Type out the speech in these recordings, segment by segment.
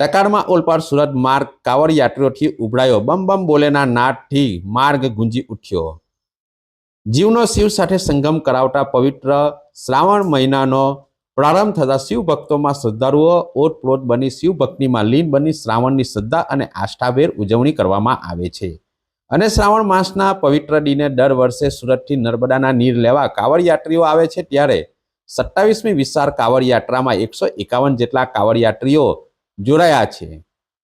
ટકારમાં ઓલપાડ સુરત માર્ગ કાવડ યાત્રીઓથી ઉભરાયો. બમ બમ બોલેના નાદથી માર્ગ ગુંજી ઉઠ્યો. જીવનો શિવ સાથે સંગમ કરાવતા પવિત્ર શ્રાવણ મહિનાનો પ્રારંભ થતા શિવ ભક્તોમાં શ્રદ્ધાળુઓ ઓતપ્રોત બની શિવ ભક્તિમાં લીન બની શ્રાવણની શ્રદ્ધા અને આસ્થાભેર ઉજવણી કરવામાં આવે છે. અને શ્રાવણ માસના પવિત્ર દિને દર વર્ષે સુરતથી નર્મદાના નીર લેવા કાવડ યાત્રીઓ આવે છે. ત્યારે સત્તાવીસમી વિશાળ કાવડ યાત્રામાં એકસો એકાવન જેટલા કાવડ યાત્રીઓ જોડાયા છે.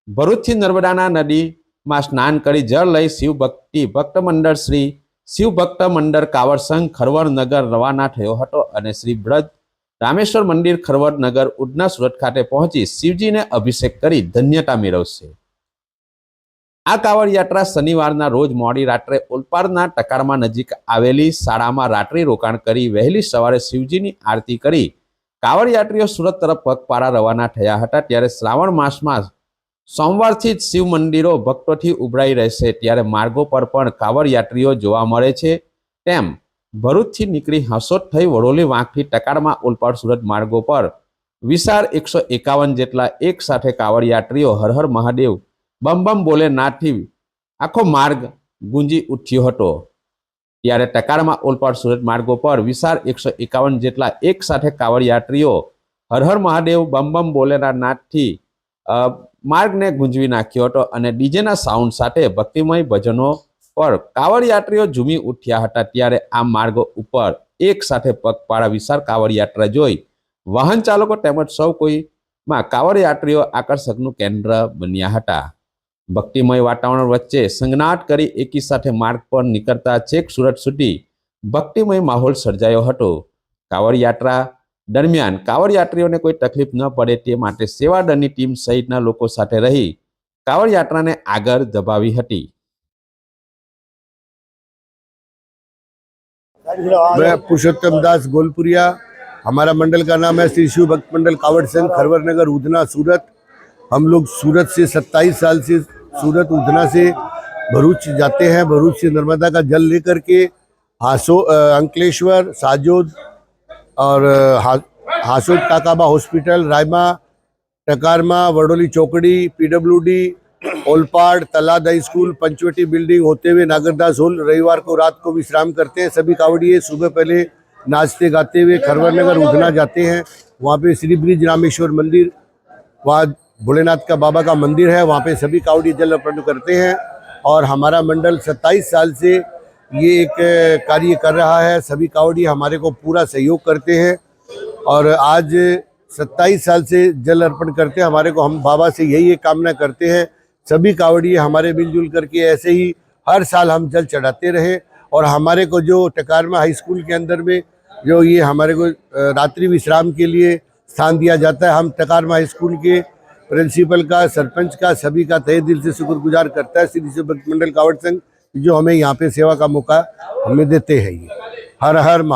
ભરૂચથી નર્મદાના નદીમાં સ્નાન કરી જળ લઈ શિવ ભક્તિ ભક્ત મંડળ શ્રી શિવ ભક્ત મંડળ કાવડ સંઘ ખરવડ નગર રવાના થયો હતો અને શ્રી બ્રજ રામેશ્વર મંદિર ખરવડ નગર ઉડના સુરત ખાતે પહોંચી શિવજીને અભિષેક કરી ધન્યતા મેળવશે. આ કાવડ યાત્રા શનિવારના રોજ મોડી રાત્રે ઓલપાડના ટકારમાં નજીક આવેલી શાળામાં રાત્રિ રોકાણ કરી વહેલી સવારે શિવજીની આરતી કરી કાવડ યાત્રીઓ સુરત તરફ પગપાળા રવાના થયા હતા. ત્યારે શ્રાવણ માસમાં સોમવારથી જ શિવ મંદિરો ભક્તોથી ઉભરાઈ રહેશે. ત્યારે માર્ગો પર પણ કાવડ યાત્રીઓ જોવા મળે છે. તેમ ભરૂચથી નીકળી હસોટ થઈ વડોલી વાંકથી ટકારમાં ઉલપાડ સુરત માર્ગો પર વિશાળ એકસો એકાવન જેટલા એક સાથે કાવડ યાત્રીઓ હર હર મહાદેવ બમ બમ બોલે નાથથી આખો માર્ગ ગુંજી ઉઠ્યો હતો. ત્યારે ટકારમાં ઓલપાડ સુરત માર્ગો પર વિશાળ એકસો એકાવન જેટલા એક સાથે કાવડ યાત્રીઓ હર હર મહાદેવ બમ બમ બોલેના નાદથી માર્ગને ગુંજવી નાખ્યો હતો અને ડીજેના સાઉન્ડ સાથે ભક્તિમય ભજનો પર કાવડ યાત્રીઓ ઝૂમી ઉઠ્યા હતા. ત્યારે આ માર્ગો ઉપર એક સાથે પગપાળા વિશાળ કાવડ યાત્રા જોઈ વાહન ચાલકો તેમજ સૌ કોઈમાં કાવડ યાત્રીઓ આકર્ષકનું કેન્દ્ર બન્યા હતા. ભક્તિમય વાતાવરણ વચ્ચે સંગનાટ કરી એકી સાથે માર્ગ પર નીકળતા છેક સુરત સુધી ભક્તિમય માહોલ સર્જાયો હતો કાવડ યાત્રા દરમિયાન કાવડ યાત્રીઓને કોઈ તકલીફ ન પડે તે માટે સેવાદળની ટીમ સહિતના લોકો સાથે રહી કાવડ યાત્રાને આગળ ધપાવી હતી मैं पुरुषोत्तम दास गोलपुरिया हमारा मंडल का नाम है श्री शिव भक्त मंडल कावड़ संघ खरवर नगर उधना सूरत हम लोग सूरत से 27 साल से सूरत उधना से भरूच जाते हैं भरूच से नर्मदा का जल लेकर के हासो अंकलेश्वर साजोद और हा, हासोद टाकाबा hospital Raima Takarma Vadoli Chaukdi PWD Olpad Talad high school Panchvati building होते हुए नागरदास होल रविवार को रात को विश्राम करते हैं। सभी कावड़िए सुबह पहले नाचते गाते हुए खरवर नगर उधना जाते हैं। वहाँ पे श्री ब्रिज रामेश्वर मंदिर वहाँ भोलेनाथ का बाबा का मंदिर है, वहाँ पे सभी कावड़ी जल अर्पण करते हैं और हमारा मंडल 27 साल से ये एक कार्य कर रहा है। सभी कावड़ी हमारे को पूरा सहयोग करते हैं और आज 27 साल से जल अर्पण करते हैं। हमारे को हम बाबा से यही एक कामना करते हैं। सभी कावड़िए हमारे मिलजुल करके ऐसे ही हर साल हम जल चढ़ाते रहे और हमारे को जो टकारमा हाई स्कूल के अंदर में जो ये हमारे को रात्रि विश्राम के लिए स्थान दिया जाता है। हम टकारमा हाई स्कूल के प्रिंसिपल का सरपंच का सभी का तहे दिल से शुक्रगुजार करता है श्री शिव भक्त मंडल कावड़ संघ जो हमें यहाँ पे सेवा का मौका हमें देते हैं ये हर हर महा